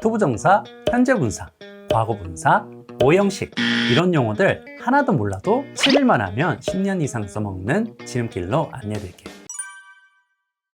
투부정사, 현재분사, 과거분사, 오형식 이런 용어들 하나도 몰라도 7일만 하면 10년 이상 써먹는 지름길로 안내드릴게요.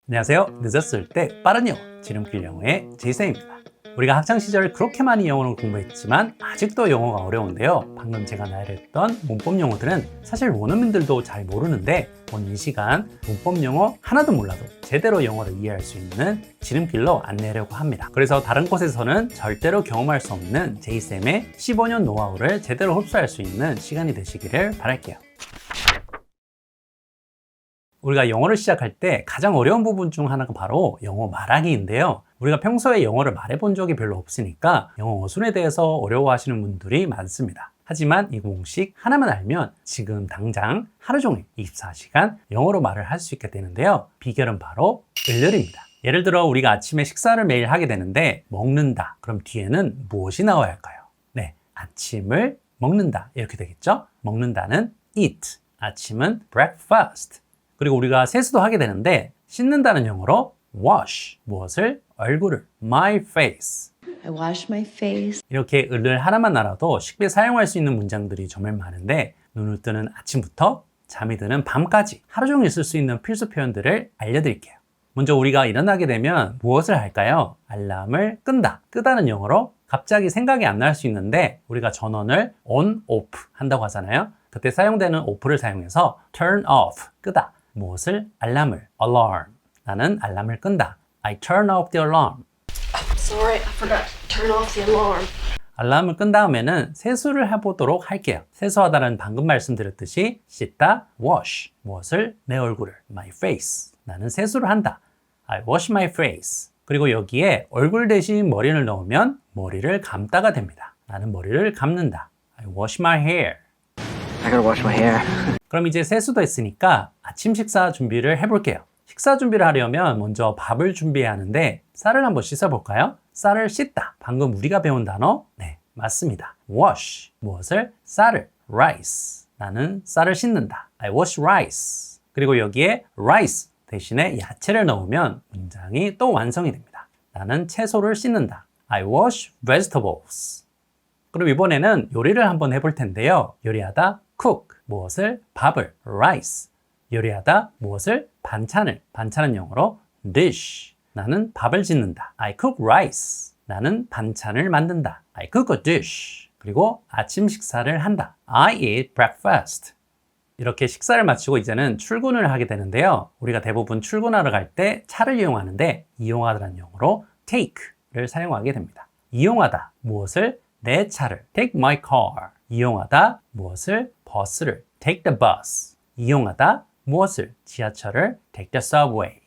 안녕하세요. 늦었을 때 빠른 영어, 지름길 영어의 제이쌤입니다. 우리가 학창시절 그렇게 많이 영어를 공부했지만 아직도 영어가 어려운데요. 방금 제가 나열했던 문법 용어들은 사실 원어민들도 잘 모르는데 오늘 이 시간 문법 영어 하나도 몰라도 제대로 영어를 이해할 수 있는 지름길로 안내하려고 합니다. 그래서 다른 곳에서는 절대로 경험할 수 없는 제이쌤의 15년 노하우를 제대로 흡수할 수 있는 시간이 되시기를 바랄게요. 우리가 영어를 시작할 때 가장 어려운 부분 중 하나가 바로 영어 말하기인데요. 우리가 평소에 영어를 말해본 적이 별로 없으니까 영어 어순에 대해서 어려워하시는 분들이 많습니다. 하지만 이 공식 하나만 알면 지금 당장 하루 종일 24시간 영어로 말을 할 수 있게 되는데요. 비결은 바로 을열입니다. 예를 들어 우리가 아침에 식사를 매일 하게 되는데 먹는다. 그럼 뒤에는 무엇이 나와야 할까요? 네, 아침을 먹는다. 이렇게 되겠죠? 먹는다는 eat. 아침은 breakfast. 그리고 우리가 세수도 하게 되는데 씻는다는 영어로 wash. 무엇을? 얼굴을. my face. I wash my face. 이렇게 을을 하나만 알아도 쉽게 사용할 수 있는 문장들이 정말 많은데 눈을 뜨는 아침부터 잠이 드는 밤까지 하루 종일 쓸 수 있는 필수 표현들을 알려드릴게요. 먼저 우리가 일어나게 되면 무엇을 할까요? 알람을 끈다. 끄다는 영어로 갑자기 생각이 안 날 수 있는데 우리가 전원을 on, off 한다고 하잖아요. 그때 사용되는 off를 사용해서 turn off, 끄다. 무엇을? 알람을. alarm. 나는 알람을 끈다. I turn off the alarm. Sorry, I forgot to turn off the alarm. 알람을 끈 다음에는 세수를 해보도록 할게요. 세수하다는 방금 말씀드렸듯이 씻다, wash. 무엇을? 내 얼굴을. my face. 나는 세수를 한다. I wash my face. 그리고 여기에 얼굴 대신 머리를 넣으면 머리를 감다가 됩니다. 나는 머리를 감는다. I wash my hair. I gotta wash my hair. 그럼 이제 세수도 했으니까 아침 식사 준비를 해볼게요. 식사 준비를 하려면 먼저 밥을 준비해야 하는데 쌀을 한번 씻어볼까요? 쌀을 씻다. 방금 우리가 배운 단어? 네, 맞습니다. wash. 무엇을? 쌀을. rice. 나는 쌀을 씻는다. I wash rice. 그리고 여기에 rice 대신에 야채를 넣으면 문장이 또 완성이 됩니다. 나는 채소를 씻는다. I wash vegetables. 그럼 이번에는 요리를 한번 해볼 텐데요. 요리하다 cook 무엇을? 밥을 rice. 요리하다 무엇을? 반찬을. 반찬은 영어로 dish. 나는 밥을 짓는다. I cook rice. 나는 반찬을 만든다. I cook a dish. 그리고 아침 식사를 한다. I eat breakfast. 이렇게 식사를 마치고 이제는 출근을 하게 되는데요. 우리가 대부분 출근하러 갈 때 차를 이용하는데 이용하다는 용어로 take를 사용하게 됩니다. 이용하다 무엇을? 내 차를. Take my car. 이용하다 무엇을 버스를 take the bus 이용하다 무엇을 지하철을 take the subway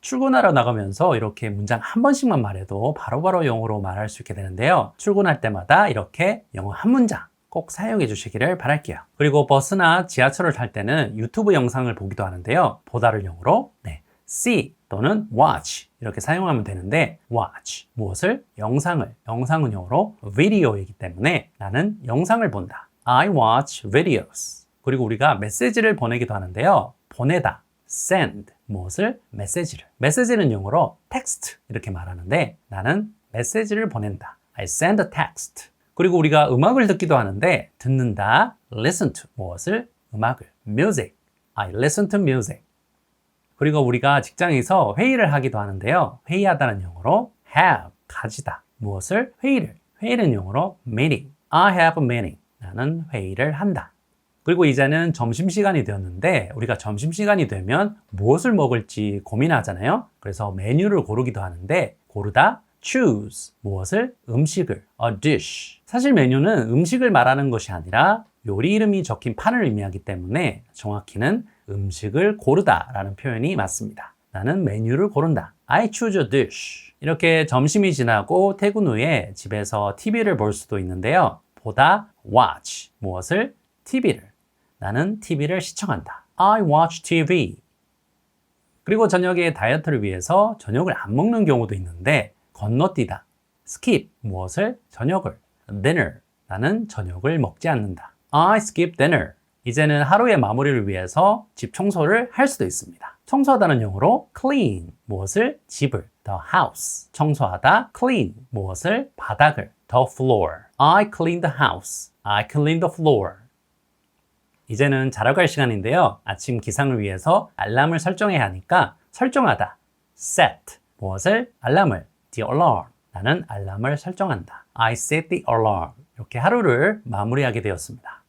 출근하러 나가면서 이렇게 문장 한 번씩만 말해도 바로 바로 영어로 말할 수 있게 되는데요. 출근할 때마다 이렇게 영어 한 문장 꼭 사용해 주시기를 바랄게요. 그리고 버스나 지하철을 탈 때는 유튜브 영상을 보기도 하는데요. 보다를 영어로 네, see 또는 watch 이렇게 사용하면 되는데 watch 무엇을? 영상을 영상은 영어로 video이기 때문에 나는 영상을 본다. I watch videos. 그리고 우리가 메시지를 보내기도 하는데요. 보내다 send 무엇을? 메시지를. 메시지는 영어로 text 이렇게 말하는데 나는 메시지를 보낸다. I send a text. 그리고 우리가 음악을 듣기도 하는데 듣는다 listen to 무엇을? 음악을. music. I listen to music. 그리고 우리가 직장에서 회의를 하기도 하는데요. 회의하다는 영어로 have, 가지다. 무엇을? 회의를. 회의는 영어로 meeting. I have a meeting. 나는 회의를 한다. 그리고 이제는 점심시간이 되었는데 우리가 점심시간이 되면 무엇을 먹을지 고민하잖아요. 그래서 메뉴를 고르기도 하는데 고르다 choose 무엇을 음식을 a dish 사실 메뉴는 음식을 말하는 것이 아니라 요리 이름이 적힌 판을 의미하기 때문에 정확히는 음식을 고르다 라는 표현이 맞습니다. 나는 메뉴를 고른다. I choose a dish. 이렇게 점심이 지나고 퇴근 후에 집에서 TV를 볼 수도 있는데요. 보다 watch 무엇을 TV를 나는 TV를 시청한다. I watch TV. 그리고 저녁에 다이어트를 위해서 저녁을 안 먹는 경우도 있는데 건너뛰다. skip 무엇을 저녁을 dinner 나는 저녁을 먹지 않는다. I skip dinner. 이제는 하루의 마무리를 위해서 집 청소를 할 수도 있습니다. 청소하다는 영어로 clean 무엇을 집을 the house. 청소하다. clean. 무엇을? 바닥을. The floor. I clean the house. I clean the floor. 이제는 자러 갈 시간인데요. 아침 기상을 위해서 알람을 설정해야 하니까 설정하다. set. 무엇을? 알람을. the alarm. 나는 알람을 설정한다. I set the alarm. 이렇게 하루를 마무리하게 되었습니다.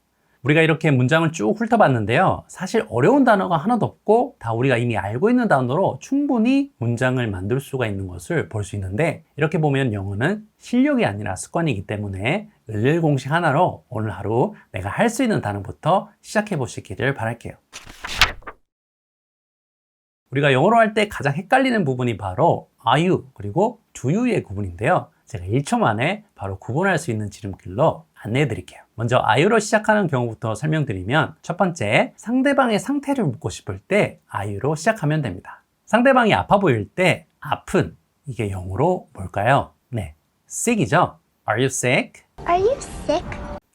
우리가 이렇게 문장을 쭉 훑어봤는데요. 사실 어려운 단어가 하나도 없고 다 우리가 이미 알고 있는 단어로 충분히 문장을 만들 수가 있는 것을 볼 수 있는데 이렇게 보면 영어는 실력이 아니라 습관이기 때문에 을일 공식 하나로 오늘 하루 내가 할 수 있는 단어부터 시작해 보시기를 바랄게요. 우리가 영어로 할 때 가장 헷갈리는 부분이 바로 you 그리고 you의 구분인데요. 제가 1초 만에 바로 구분할 수 있는 지름길로 안내해 드릴게요. 먼저 you로 시작하는 경우부터 설명드리면 첫 번째 상대방의 상태를 묻고 싶을 때 you로 시작하면 됩니다. 상대방이 아파 보일 때 아픈 이게 영어로 뭘까요? 네, sick이죠. Are you sick? Are you sick?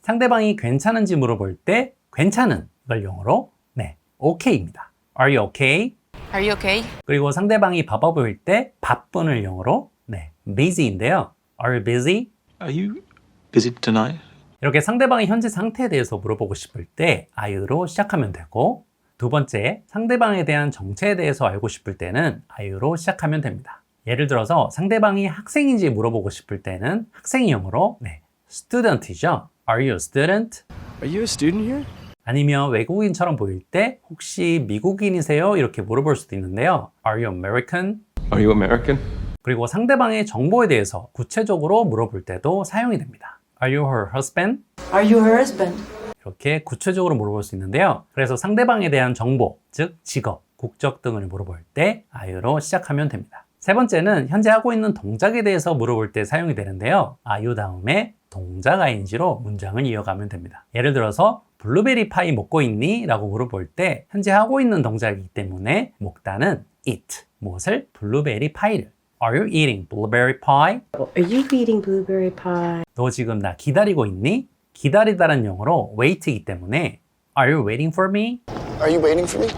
상대방이 괜찮은지 물어볼 때 괜찮은 이걸 영어로 네, okay입니다. Are you okay? Are you okay? 그리고 상대방이 바빠 보일 때 바쁜을 영어로 네, busy인데요. Are you busy? Are you busy tonight? 이렇게 상대방의 현재 상태에 대해서 물어보고 싶을 때 are로 시작하면 되고 두 번째, 상대방에 대한 정체에 대해서 알고 싶을 때는 are로 시작하면 됩니다. 예를 들어서 상대방이 학생인지 물어보고 싶을 때는 학생이 영어로 네, student이죠. Are you a student? Are you a student here? 아니면 외국인처럼 보일 때 혹시 미국인이세요? 이렇게 물어볼 수도 있는데요. Are you American? Are you American? 그리고 상대방의 정보에 대해서 구체적으로 물어볼 때도 사용이 됩니다. Are you her husband? Are you her husband? 이렇게 구체적으로 물어볼 수 있는데요. 그래서 상대방에 대한 정보, 즉 직업, 국적 등을 물어볼 때 are로 시작하면 됩니다. 세 번째는 현재 하고 있는 동작에 대해서 물어볼 때 사용이 되는데요. are 다음에 동작 ing로 문장을 이어가면 됩니다. 예를 들어서 블루베리 파이 먹고 있니? 라고 물어볼 때 현재 하고 있는 동작이기 때문에 먹다는 eat, 무엇을? 블루베리 파이를 Are you eating blueberry pie? Are you eating blueberry pie? 너 지금 나 기다리고 있니? 기다리다는 영어로 wait이기 때문에 Are you waiting for me? Are you waiting for me?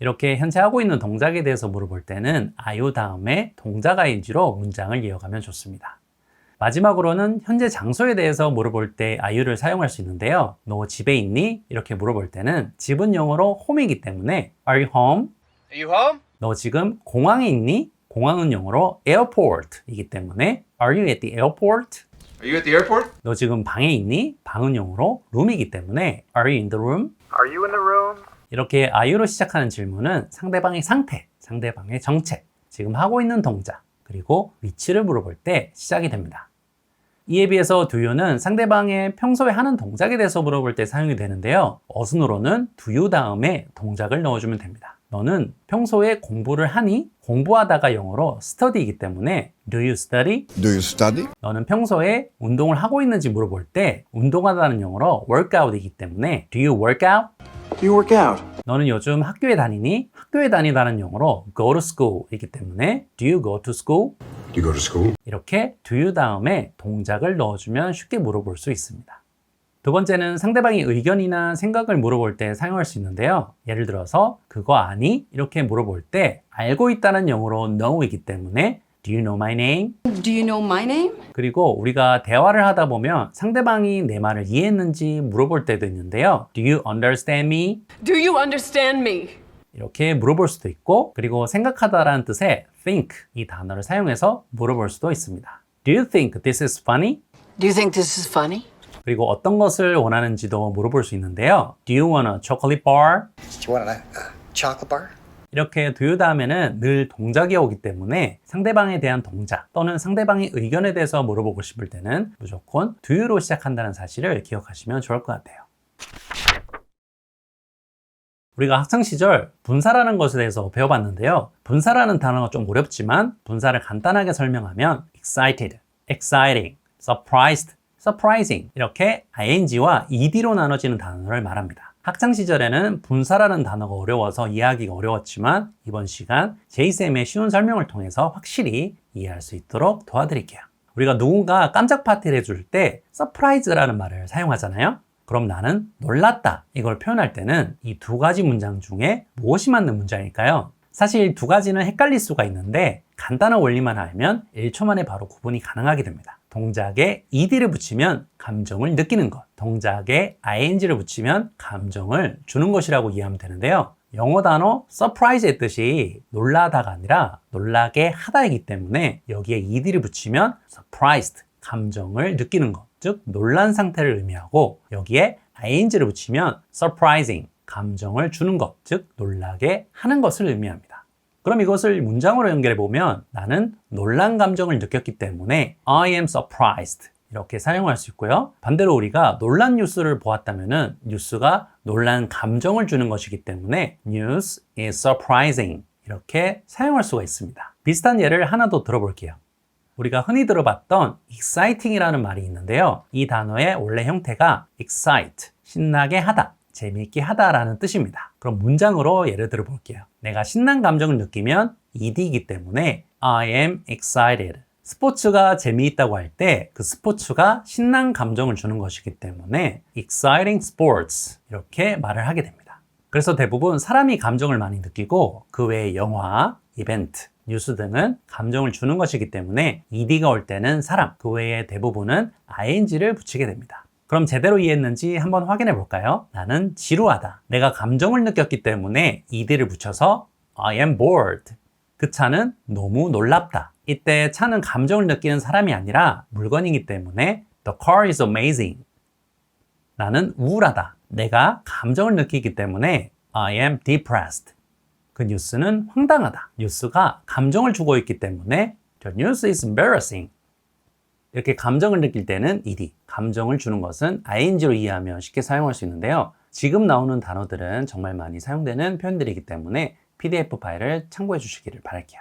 이렇게 현재 하고 있는 동작에 대해서 물어볼 때는 are you 다음에 동작 ing로 문장을 이어가면 좋습니다. 마지막으로는 현재 장소에 대해서 물어볼 때 are you를 사용할 수 있는데요. 너 집에 있니? 이렇게 물어볼 때는 집은 영어로 home이기 때문에 are you home? Are you home? 너 지금 공항에 있니? 공항은 영어로 airport이기 때문에 are you at the airport? Are you at the airport? 너 지금 방에 있니? 방은 영어로 room이기 때문에 are you in the room? Are you in the room? 이렇게 are로 시작하는 질문은 상대방의 상태, 상대방의 정체, 지금 하고 있는 동작, 그리고 위치를 물어볼 때 시작이 됩니다. 이에 비해서 do you는 상대방의 평소에 하는 동작에 대해서 물어볼 때 사용이 되는데요. 어순으로는 do you 다음에 동작을 넣어주면 됩니다. 너는 평소에 공부를 하니? 공부하다가 영어로 study이기 때문에 do you study? Do you study? 너는 평소에 운동을 하고 있는지 물어볼 때 운동하다는 영어로 workout이기 때문에 do you work out? Do you work out? 너는 요즘 학교에 다니니? 학교에 다니다는 영어로 go to school이기 때문에 do you go to school? Do you go to school? 이렇게 do you 다음에 동작을 넣어주면 쉽게 물어볼 수 있습니다. 두 번째는 상대방이 의견이나 생각을 물어볼 때 사용할 수 있는데요. 예를 들어서 그거 아니? 이렇게 물어볼 때 알고 있다는 영어로 know이기 때문에 do you know my name? Do you know my name? 그리고 우리가 대화를 하다 보면 상대방이 내 말을 이해했는지 물어볼 때도 있는데요. Do you understand me? Do you understand me? 이렇게 물어볼 수도 있고 그리고 생각하다라는 뜻의 think 이 단어를 사용해서 물어볼 수도 있습니다. Do you think this is funny? Do you think this is funny? 그리고 어떤 것을 원하는지도 물어볼 수 있는데요. Do you want a chocolate bar? Do you want a, a chocolate bar? 이렇게 do you 다음에는 늘 동작이 오기 때문에 상대방에 대한 동작 또는 상대방의 의견에 대해서 물어보고 싶을 때는 무조건 do you로 시작한다는 사실을 기억하시면 좋을 것 같아요. 우리가 학창 시절 분사라는 것에 대해서 배워봤는데요. 분사라는 단어가 좀 어렵지만 분사를 간단하게 설명하면 excited, exciting, surprised, surprising 이렇게 ing와 ed로 나눠지는 단어를 말합니다. 학창 시절에는 분사라는 단어가 어려워서 이해하기가 어려웠지만 이번 시간 제이쌤의 쉬운 설명을 통해서 확실히 이해할 수 있도록 도와드릴게요. 우리가 누군가 깜짝 파티를 해줄 때 서프라이즈라는 말을 사용하잖아요. 그럼 나는 놀랐다. 이걸 표현할 때는 이 두 가지 문장 중에 무엇이 맞는 문장일까요? 사실 두 가지는 헷갈릴 수가 있는데 간단한 원리만 알면 1초 만에 바로 구분이 가능하게 됩니다. 동작에 ed를 붙이면 감정을 느끼는 것, 동작에 ing를 붙이면 감정을 주는 것이라고 이해하면 되는데요. 영어 단어 surprise의 뜻이 놀라다가 아니라 놀라게 하다이기 때문에 여기에 ed를 붙이면 surprised, 감정을 느끼는 것, 즉 놀란 상태를 의미하고 여기에 ing를 붙이면 surprising, 감정을 주는 것, 즉 놀라게 하는 것을 의미합니다. 그럼 이것을 문장으로 연결해 보면 나는 놀란 감정을 느꼈기 때문에 I am surprised 이렇게 사용할 수 있고요. 반대로 우리가 놀란 뉴스를 보았다면은 뉴스가 놀란 감정을 주는 것이기 때문에 news is surprising 이렇게 사용할 수가 있습니다. 비슷한 예를 하나 더 들어볼게요. 우리가 흔히 들어봤던 exciting이라는 말이 있는데요. 이 단어의 원래 형태가 excite, 신나게 하다, 재미있게 하다라는 뜻입니다. 그럼 문장으로 예를 들어 볼게요. 내가 신난 감정을 느끼면 ed이기 때문에 I am excited. 스포츠가 재미있다고 할 때 그 스포츠가 신난 감정을 주는 것이기 때문에 exciting sports 이렇게 말을 하게 됩니다. 그래서 대부분 사람이 감정을 많이 느끼고 그 외에 영화, 이벤트, 뉴스 등은 감정을 주는 것이기 때문에 ed가 올 때는 사람, 그 외에 대부분은 ing를 붙이게 됩니다. 그럼 제대로 이해했는지 한번 확인해 볼까요? 나는 지루하다. 내가 감정을 느꼈기 때문에 ed를 붙여서 I am bored. 그 차는 너무 놀랍다. 이때 차는 감정을 느끼는 사람이 아니라 물건이기 때문에 The car is amazing. 나는 우울하다. 내가 감정을 느끼기 때문에 I am depressed. 그 뉴스는 황당하다. 뉴스가 감정을 주고 있기 때문에 The news is embarrassing. 이렇게 감정을 느낄 때는 ed, 감정을 주는 것은 ing로 이해하면 쉽게 사용할 수 있는데요. 지금 나오는 단어들은 정말 많이 사용되는 표현들이기 때문에 PDF 파일을 참고해 주시기를 바랄게요.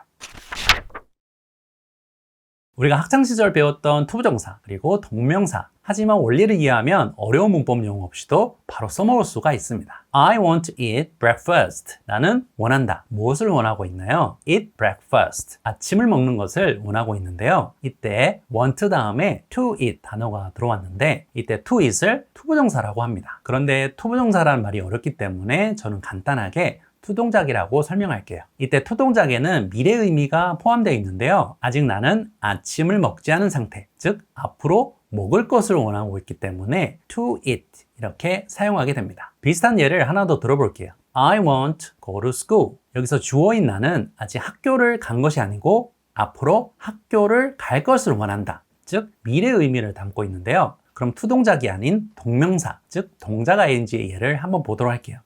우리가 학창시절 배웠던 투부정사 그리고 동명사 하지만 원리를 이해하면 어려운 문법 용어 없이도 바로 써먹을 수가 있습니다. I want to eat breakfast. 나는 원한다. 무엇을 원하고 있나요? Eat breakfast. 아침을 먹는 것을 원하고 있는데요. 이때 want 다음에 to eat 단어가 들어왔는데 이때 to eat을 투부정사라고 합니다. 그런데 투부정사라는 말이 어렵기 때문에 저는 간단하게 투동작이라고 설명할게요. 이때 투동작에는 미래 의미가 포함되어 있는데요. 아직 나는 아침을 먹지 않은 상태, 즉 앞으로 먹을 것을 원하고 있기 때문에 to eat 이렇게 사용하게 됩니다. 비슷한 예를 하나 더 들어볼게요. I want go to school. 여기서 주어인 나는 아직 학교를 간 것이 아니고 앞으로 학교를 갈 것을 원한다. 즉 미래 의미를 담고 있는데요. 그럼 투동작이 아닌 동명사, 즉 동작 ing의 예를 한번 보도록 할게요.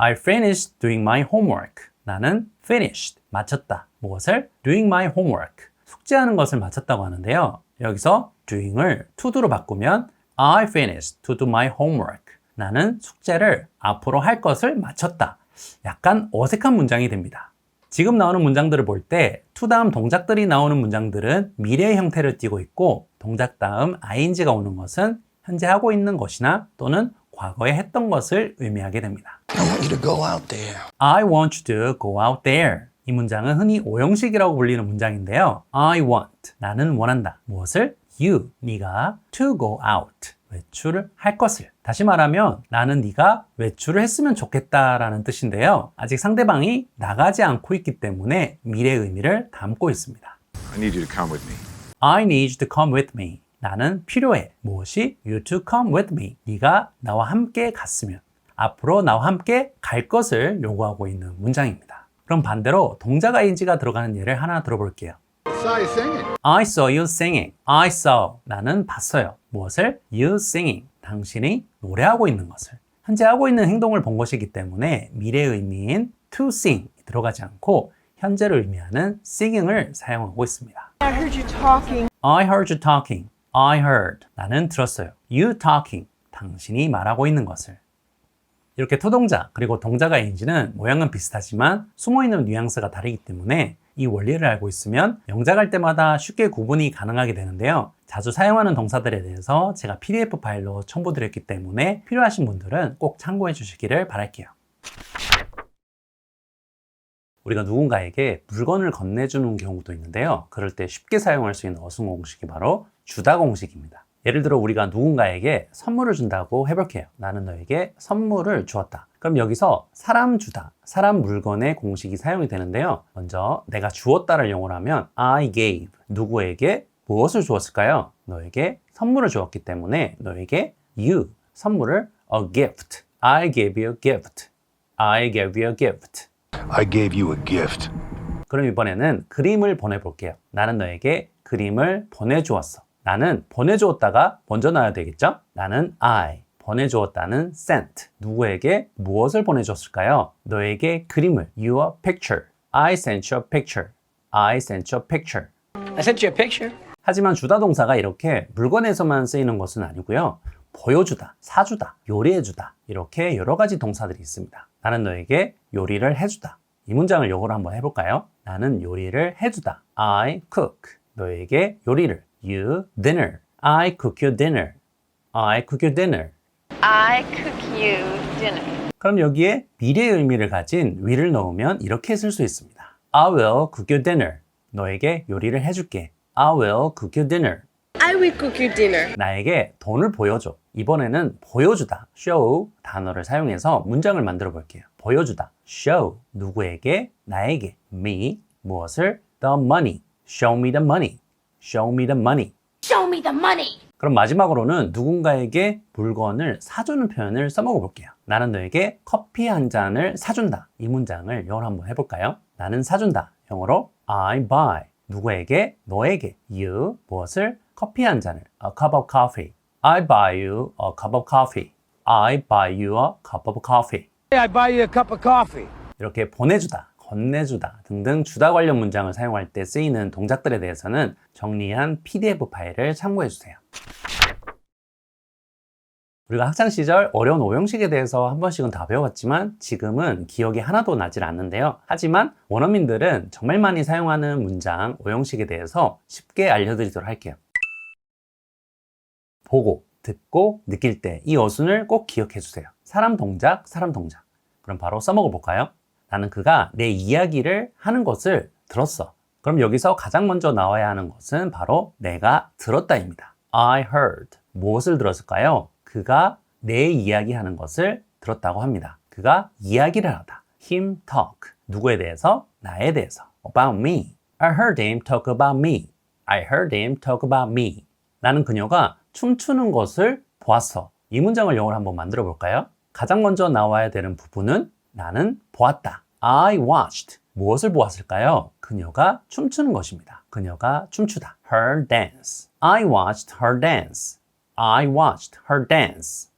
I finished doing my homework. 나는 finished, 마쳤다. 무엇을? doing my homework. 숙제하는 것을 마쳤다고 하는데요. 여기서 doing을 to do로 바꾸면 I finished to do my homework. 나는 숙제를 앞으로 할 것을 마쳤다. 약간 어색한 문장이 됩니다. 지금 나오는 문장들을 볼 때 to 다음 동작들이 나오는 문장들은 미래의 형태를 띠고 있고 동작 다음 ing가 오는 것은 현재 하고 있는 것이나 또는 과거에 했던 것을 의미하게 됩니다. I want you to go out there. I want you to go out there. 이 문장은 흔히 오형식이라고 불리는 문장인데요. I want. 나는 원한다. 무엇을? You. 네가 to go out. 외출을 할 것을. 다시 말하면 나는 네가 외출을 했으면 좋겠다라는 뜻인데요. 아직 상대방이 나가지 않고 있기 때문에 미래 의미를 담고 있습니다. I need you to come with me. I need you to come with me. 나는 필요해. 무엇이? You to come with me. 네가 나와 함께 갔으면. 앞으로 나와 함께 갈 것을 요구하고 있는 문장입니다. 그럼 반대로 동작 ing가 들어가는 예를 하나 들어볼게요. I saw you singing. I saw. 나는 봤어요. 무엇을? You singing. 당신이 노래하고 있는 것을. 현재 하고 있는 행동을 본 것이기 때문에 미래 의미인 to sing 들어가지 않고 현재를 의미하는 singing을 사용하고 있습니다. I heard you talking. I heard. 나는 들었어요. You talking. 당신이 말하고 있는 것을. 이렇게 토동작 그리고 동작 ing는 모양은 비슷하지만 숨어있는 뉘앙스가 다르기 때문에 이 원리를 알고 있으면 영작할 때마다 쉽게 구분이 가능하게 되는데요. 자주 사용하는 동사들에 대해서 제가 PDF 파일로 첨부드렸기 때문에 필요하신 분들은 꼭 참고해 주시기를 바랄게요. 우리가 누군가에게 물건을 건네주는 경우도 있는데요. 그럴 때 쉽게 사용할 수 있는 어순 공식이 바로 주다 공식입니다. 예를 들어 우리가 누군가에게 선물을 준다고 해볼게요. 나는 너에게 선물을 주었다. 그럼 여기서 사람 주다, 사람 물건의 공식이 사용이 되는데요. 먼저 내가 주었다를 영어로 하면 I gave 누구에게 무엇을 주었을까요? 너에게 선물을 주었기 때문에 너에게 you 선물을 a gift. I gave you a gift. I gave you a gift. I gave you a gift. 그럼 이번에는 그림을 보내볼게요. 나는 너에게 그림을 보내주었어. 나는 보내주었다가 먼저 나야 되겠죠? 나는 I. 보내주었다는 sent. 누구에게 무엇을 보내줬을까요? 너에게 그림을. Your picture. I sent you a picture. I sent you a picture. I sent you a picture. 하지만 주다 동사가 이렇게 물건에서만 쓰이는 것은 아니고요. 보여주다, 사주다, 요리해주다 이렇게 여러 가지 동사들이 있습니다. 나는 너에게 요리를 해주다. 이 문장을 영어로 한번 해볼까요? 나는 요리를 해주다. I cook. 너에게 요리를. You dinner. I cook you dinner. I cook you dinner. I cook you dinner. 그럼 여기에 미래의 의미를 가진 will을 넣으면 이렇게 쓸 수 있습니다. I will cook you dinner. 너에게 요리를 해줄게. I will cook you dinner. I will cook you dinner. 나에게 돈을 보여줘. 이번에는 보여주다. show 단어를 사용해서 문장을 만들어 볼게요. 보여주다. show 누구에게? 나에게. me 무엇을? the money. show me the money. Show me the money. Show me the money. 그럼 마지막으로는 누군가에게 물건을 사주는 표현을 써먹어 볼게요. 나는 너에게 커피 한 잔을 사준다. 이 문장을 영어로 한번 해볼까요? 나는 사준다. 영어로 I buy. 누구에게? 너에게. You 무엇을? 커피 한 잔을. A cup of coffee. I buy you a cup of coffee. I buy you a cup of coffee. I buy you a cup of coffee. 이렇게 보내주다, 건네주다 등등 주다 관련 문장을 사용할 때 쓰이는 동작들에 대해서는 정리한 PDF 파일을 참고해 주세요. 우리가 학창 시절 어려운 오형식에 대해서 한 번씩은 다 배워봤지만 지금은 기억이 하나도 나질 않는데요. 하지만 원어민들은 정말 많이 사용하는 문장 오형식에 대해서 쉽게 알려드리도록 할게요. 보고, 듣고, 느낄 때 이 어순을 꼭 기억해 주세요. 사람 동작, 사람 동작. 그럼 바로 써먹어 볼까요? 나는 그가 내 이야기를 하는 것을 들었어. 그럼 여기서 가장 먼저 나와야 하는 것은 바로 내가 들었다입니다. I heard. 무엇을 들었을까요? 그가 내 이야기 하는 것을 들었다고 합니다. 그가 이야기를 하다. Him talk. 누구에 대해서? 나에 대해서. About me. I heard him talk about me. I heard him talk about me. 나는 그녀가 춤추는 것을 보았어. 이 문장을 영어로 한번 만들어 볼까요? 가장 먼저 나와야 되는 부분은 나는 보았다. I watched. 무엇을 보았을까요? 그녀가 춤추는 것입니다. 그녀가 춤추다. Her dance. I watched her dance. I watched her dance.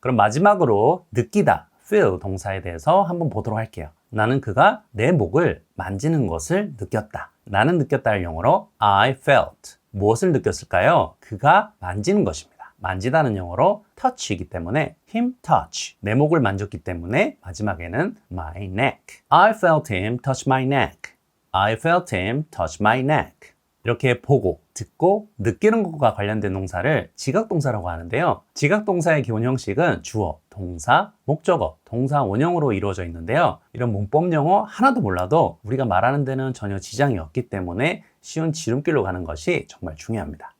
그럼 마지막으로 느끼다, feel 동사에 대해서 한번 보도록 할게요. 나는 그가 내 목을 만지는 것을 느꼈다. 나는 느꼈다를 영어로 I felt. 무엇을 느꼈을까요? 그가 만지는 것입니다. 만지다는 영어로 touch이기 때문에 him touch. 내 목을 만졌기 때문에 마지막에는 my neck. I felt him touch my neck. I felt him touch my neck. 이렇게 보고, 듣고, 느끼는 것과 관련된 동사를 지각동사라고 하는데요. 지각동사의 기본 형식은 주어, 동사, 목적어, 동사 원형으로 이루어져 있는데요. 이런 문법 용어 하나도 몰라도 우리가 말하는 데는 전혀 지장이 없기 때문에 쉬운 지름길로 가는 것이 정말 중요합니다.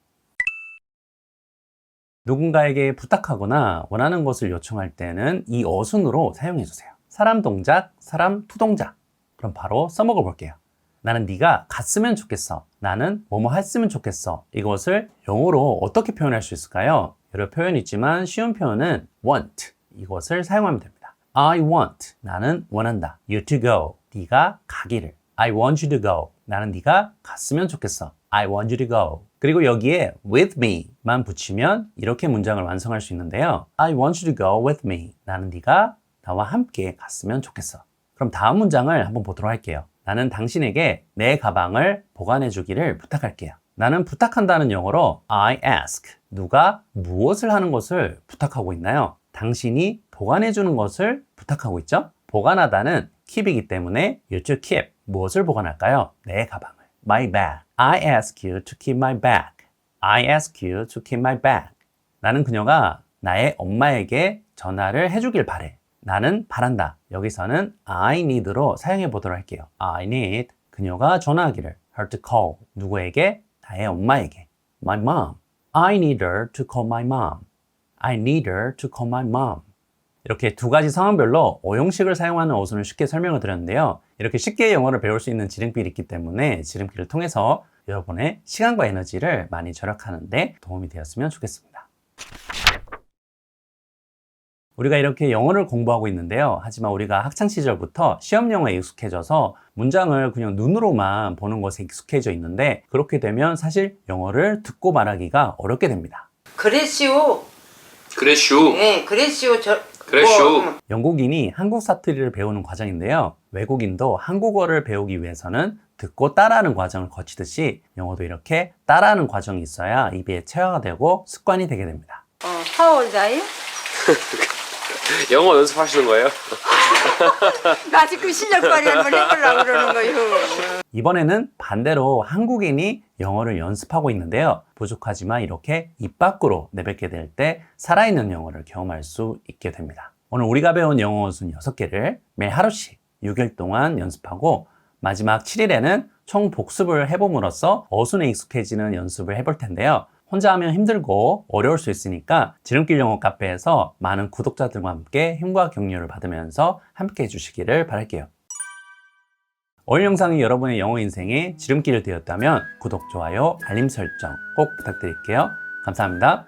누군가에게 부탁하거나 원하는 것을 요청할 때는 이 어순으로 사용해 주세요. 사람 동작, 사람 투동작. 그럼 바로 써먹어 볼게요. 나는 네가 갔으면 좋겠어. 나는 뭐뭐 했으면 좋겠어. 이것을 영어로 어떻게 표현할 수 있을까요? 여러 표현이 있지만 쉬운 표현은 want. 이것을 사용하면 됩니다. I want. 나는 원한다. You to go. 네가 가기를. I want you to go. 나는 네가 갔으면 좋겠어. I want you to go. 그리고 여기에 with me만 붙이면 이렇게 문장을 완성할 수 있는데요. I want you to go with me. 나는 네가 나와 함께 갔으면 좋겠어. 그럼 다음 문장을 한번 보도록 할게요. 나는 당신에게 내 가방을 보관해 주기를 부탁할게요. 나는 부탁한다는 영어로 I ask. 누가 무엇을 하는 것을 부탁하고 있나요? 당신이 보관해 주는 것을 부탁하고 있죠? 보관하다는 keep이기 때문에 you to keep. 무엇을 보관할까요? 내 가방을. My bag. I ask you to keep my bag. I ask you to keep my bag. 나는 그녀가 나의 엄마에게 전화를 해주길 바래. 나는 바란다. 여기서는 I need로 사용해 보도록 할게요. I need. 그녀가 전화하기를. her to call. 누구에게? 나의 엄마에게. My mom. I need her to call my mom. I need her to call my mom. 이렇게 두 가지 상황별로 어용식을 사용하는 어순을 쉽게 설명을 드렸는데요. 이렇게 쉽게 영어를 배울 수 있는 지름길이 있기 때문에 지름길을 통해서 여러분의 시간과 에너지를 많이 절약하는데 도움이 되었으면 좋겠습니다. 우리가 이렇게 영어를 공부하고 있는데요. 하지만 우리가 학창 시절부터 시험 영어에 익숙해져서 문장을 그냥 눈으로만 보는 것에 익숙해져 있는데 그렇게 되면 사실 영어를 듣고 말하기가 어렵게 됩니다. 그레시오. 그레슈. 네, 그레시오. 저, 그레슈. 뭐, 영국인이 한국 사투리를 배우는 과정인데요. 외국인도 한국어를 배우기 위해서는 듣고 따라하는 과정을 거치듯이 영어도 이렇게 따라하는 과정이 있어야 입에 체화가 되고 습관이 되게 됩니다. 어, 하울다이? 영어 연습하시는 거예요? 나 지금 실력 발휘 한번 해보려고 그러는 거요. 이번에는 반대로 한국인이 영어를 연습하고 있는데요. 부족하지만 이렇게 입 밖으로 내뱉게 될 때 살아있는 영어를 경험할 수 있게 됩니다. 오늘 우리가 배운 영어 어순 6개를 매일 하루씩 6일 동안 연습하고 마지막 7일에는 총 복습을 해봄으로써 어순에 익숙해지는 연습을 해볼 텐데요. 혼자 하면 힘들고 어려울 수 있으니까 지름길 영어 카페에서 많은 구독자들과 함께 힘과 격려를 받으면서 함께 해주시기를 바랄게요. 오늘 영상이 여러분의 영어 인생에 지름길이 되었다면 구독, 좋아요, 알림 설정 꼭 부탁드릴게요. 감사합니다.